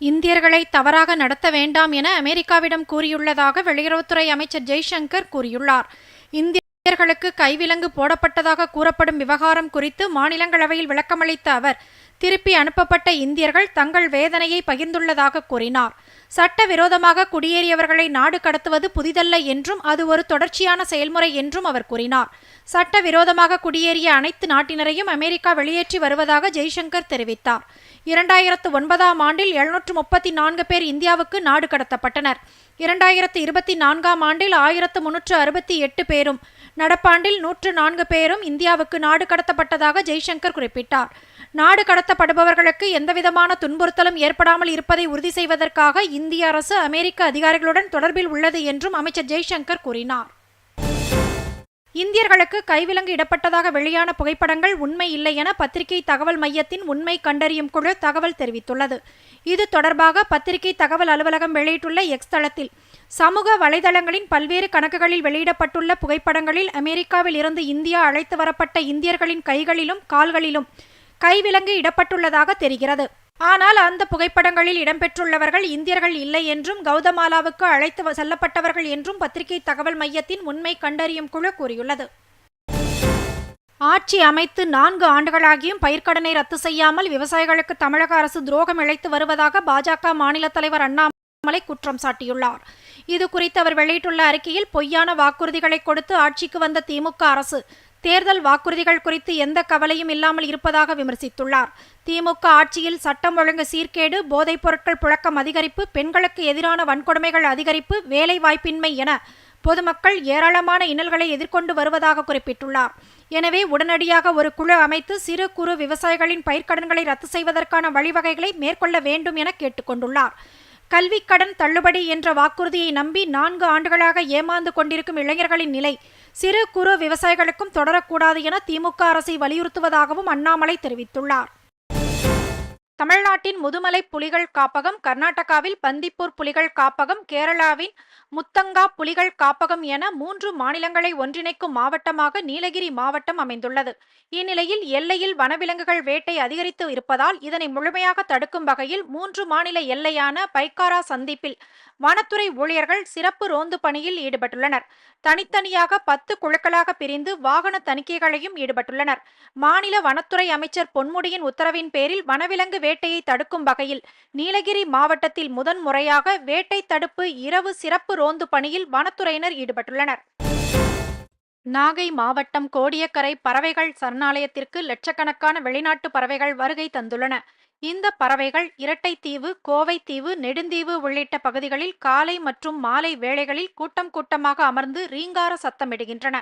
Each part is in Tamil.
இந்தியர்களை தவறாக நடத்த வேண்டாம் என அமெரிக்காவிடம் கூறியுள்ளதாக வெளியுறவுத்துறை அமைச்சர் ஜெய்சங்கர் கூறியுள்ளார். இந்தியர்களுக்கு கைவிலங்கு போடப்பட்டதாக கூறப்படும் விவகாரம் குறித்து மாநிலங்களவையில் விளக்கமளித்த அவர் திருப்பி அனுப்பப்பட்ட இந்தியர்கள் தங்கள் வேதனையை பகிர்ந்துள்ளதாக கூறினார். சட்டவிரோதமாக குடியேறியவர்களை நாடு கடத்துவது புதிதல்ல என்றும் அது ஒரு தொடர்ச்சியான செயல்முறை என்றும் அவர் கூறினார். சட்டவிரோதமாக குடியேறிய அனைத்து நாட்டினரையும் அமெரிக்கா வெளியேற்றி வருவதாக ஜெய்சங்கர் தெரிவித்தார். இரண்டாயிரத்து ஒன்பதாம் ஆண்டில் எழுநூற்று முப்பத்தி நான்கு பேர் இந்தியாவுக்கு நாடு கடத்தப்பட்டனர். இரண்டாயிரத்து இருபத்தி நான்காம் ஆண்டில் ஆயிரத்து முன்னூற்று அறுபத்தி எட்டு பேரும் நடப்பாண்டில் நூற்று நான்கு பேரும் இந்தியாவுக்கு நாடு கடத்தப்பட்டதாக ஜெய்சங்கர் குறிப்பிட்டார். நாடு கடத்த கடத்தப்படுபவர்களுக்கு எந்தவிதமான துன்புறுத்தலும் ஏற்படாமல் இருப்பதை உறுதி செய்வதற்காக இந்திய அரசு அமெரிக்க அதிகாரிகளுடன் தொடர்பில் உள்ளது என்றும் அமைச்சர் ஜெய்சங்கர் கூறினார். இந்தியர்களுக்கு கைவிலங்கு இடப்பட்டதாக வெளியான புகைப்படங்கள் உண்மை இல்லை என பத்திரிகை தகவல் மையத்தின் உண்மை கண்டறியும் குழு தகவல் தெரிவித்துள்ளது. இது தொடர்பாக பத்திரிகை தகவல் அலுவலகம் வெளியிட்டுள்ள எக்ஸ் தளத்தில் சமூக வலைதளங்களின் பல்வேறு கணக்குகளில் வெளியிடப்பட்டுள்ள புகைப்படங்களில் அமெரிக்காவில் இருந்து இந்தியா அழைத்து வரப்பட்ட இந்தியர்களின் கைகளிலும் கால்களிலும் கைவிலங்கு இடப்பட்டுள்ளதாக தெரிகிறது. ஆனால் அந்த புகைப்படங்களில் இடம்பெற்றுள்ளவர்கள் இந்தியர்கள் இல்லை என்றும் கௌதமாலாவுக்கு அழைத்து செல்லப்பட்டவர்கள் என்றும் பத்திரிகை தகவல் மையத்தின் உண்மை கண்டறியும் குழு கூறியுள்ளது. ஆட்சி அமைத்து நான்கு ஆண்டுகளாகியும் பயிர்க்கடனை ரத்து செய்யாமல் விவசாயிகளுக்கு தமிழக அரசு துரோகம் இழைத்து வருவதாக பாஜக மாநில தலைவர் அண்ணாமலை குற்றம் சாட்டியுள்ளார். இது குறித்து அவர் வெளியிட்டுள்ள அறிக்கையில் பொய்யான வாக்குறுதிகளை கொடுத்து ஆட்சிக்கு வந்த திமுக அரசு தேர்தல் வாக்குறுதிகள் குறித்து எந்த கவலையும் இல்லாமல் இருப்பதாக விமர்சித்துள்ளார். திமுக ஆட்சியில் சட்டம் ஒழுங்கு சீர்கேடு போதைப் பொருட்கள் புழக்கம் அதிகரிப்பு பெண்களுக்கு எதிரான வன்கொடுமைகள் அதிகரிப்பு வேலைவாய்ப்பின்மை என பொதுமக்கள் ஏராளமான இன்னல்களை எதிர்கொண்டு வருவதாக குறிப்பிட்டுள்ளார். எனவே உடனடியாக ஒரு குழு அமைத்து சிறு குறு விவசாயிகளின் பயிர்க்கடன்களை ரத்து செய்வதற்கான வழிவகைகளை மேற்கொள்ள வேண்டும் என கேட்டுக்கொண்டுள்ளார். கல்விக் கடன் தள்ளுபடி என்ற வாக்குறுதியை நம்பி நான்கு ஆண்டுகளாக ஏமாந்து கொண்டிருக்கும் இளைஞர்களின் நிலை சிறு குறு விவசாயிகளுக்கும் தொடரக்கூடாது என திமுக அரசை வலியுறுத்துவதாகவும் அண்ணாமலை தெரிவித்துள்ளார். தமிழ்நாட்டின் முதுமலை புலிகள் காப்பகம் கர்நாடகாவில் பந்திப்பூர் புலிகள் காப்பகம் கேரளாவின் முத்தங்கா புலிகள் காப்பகம் என மூன்று மாநிலங்களை ஒன்றிணைக்கும் மாவட்டமாக நீலகிரி மாவட்டம் அமைந்துள்ளது. இந்நிலையில் எல்லையில் வனவிலங்குகள் வேட்டை அதிகரித்து இருப்பதால் இதனை முழுமையாக தடுக்கும் வகையில் மூன்று மாநில எல்லையான பைக்காரா சந்திப்பில் வனத்துறை ஊழியர்கள் சிறப்பு ரோந்து பணியில் ஈடுபட்டுள்ளனர். தனித்தனியாக பத்து குழுக்களாக பிரிந்து வாகன தணிக்கைகளையும் ஈடுபட்டுள்ளனர். மாநில வனத்துறை அமைச்சர் பொன்முடியின் உத்தரவின் பேரில் வனவிலங்கு வேட்டையை தடுக்கும் வகையில் நீலகிரி மாவட்டத்தில் முதன் முறையாக வேட்டை தடுப்பு இரவு சிறப்பு ரோந்து பணியில் வனத்துறையினர் ஈடுபட்டுள்ளனர். நாகை மாவட்டம் கோடியக்கரை பறவைகள் சரணாலயத்திற்கு லட்சக்கணக்கான வெளிநாட்டு பறவைகள் வருகை தந்துள்ளன. இந்த பறவைகள் இரட்டைத்தீவு கோவைத்தீவு நெடுந்தீவு உள்ளிட்ட பகுதிகளில் காலை மற்றும் மாலை வேளைகளில் கூட்டம் கூட்டமாக அமர்ந்து ரீங்கார சத்தமிடுகின்றன.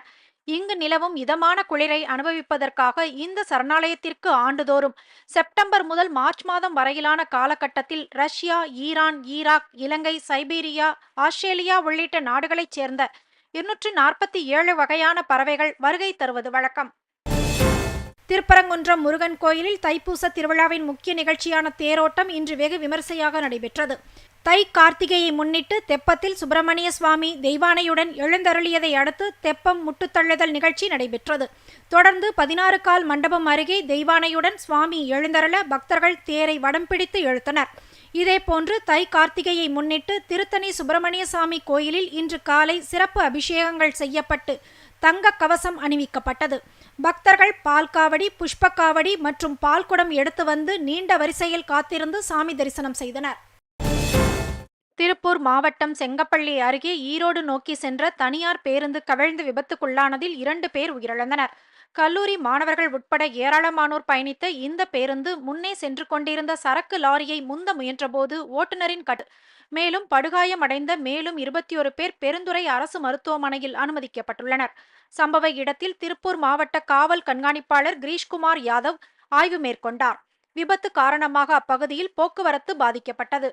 இங்கு நிலவும் இதமான குளிரை அனுபவிப்பதற்காக இந்த சரணாலயத்திற்கு ஆண்டுதோறும் செப்டம்பர் முதல் மார்ச் மாதம் வரையிலான காலகட்டத்தில் Russia Iran Iraq Ilangai Siberia Australia உள்ளிட்ட நாடுகளைச் சேர்ந்த இருநூற்றி நாற்பத்தி ஏழு வகையான பறவைகள் வருகை தருவது வழக்கம். திருப்பரங்குன்றம் முருகன் கோயிலில் தைப்பூச திருவிழாவின் முக்கிய நிகழ்ச்சியான தேரோட்டம் இன்று வெகு விமர்சையாக நடைபெற்றது. தை கார்த்திகையை முன்னிட்டு தெப்பத்தில் சுப்பிரமணிய சுவாமி தெய்வானையுடன் எழுந்தருளியதை அடுத்து தெப்பம் முட்டுத்தள்ளுதல் நிகழ்ச்சி நடைபெற்றது. தொடர்ந்து பதினாறு கால் மண்டபம் அருகே தெய்வானையுடன் சுவாமி எழுந்தருள பக்தர்கள் தேரை வடம் பிடித்து இழுத்தனர். இதேபோன்று தை கார்த்திகையை முன்னிட்டு திருத்தணி சுப்பிரமணிய சாமி கோயிலில் இன்று காலை சிறப்பு அபிஷேகங்கள் செய்யப்பட்டு தங்க கவசம் அணிவிக்கப்பட்டது. பக்தர்கள் பால் காவடி மற்றும் பால்குடம் எடுத்து வந்து நீண்ட வரிசையில் காத்திருந்து சாமி தரிசனம் செய்தனர். திருப்பூர் மாவட்டம் செங்கப்பள்ளி அருகே ஈரோடு நோக்கி சென்ற தனியார் பேருந்து கவிழ்ந்து விபத்துக்குள்ளானதில் இரண்டு பேர் உயிரிழந்தனர். கல்லூரி மாணவர்கள் உட்பட ஏராளமானோர் பயணித்த இந்த பேருந்து முன்னே சென்று கொண்டிருந்த சரக்கு லாரியை முந்த முயன்றபோது ஓட்டுநரின் கட் மேலும் படுகாயமடைந்த மேலும் இருபத்தி ஒரு பேர் பெருந்துறை அரசு மருத்துவமனையில் அனுமதிக்கப்பட்டுள்ளனர். சம்பவ இடத்தில் திருப்பூர் மாவட்ட காவல் கண்காணிப்பாளர் கிரீஷ்குமார் யாதவ் ஆய்வு மேற்கொண்டார். விபத்து காரணமாக அப்பகுதியில் போக்குவரத்து பாதிக்கப்பட்டது.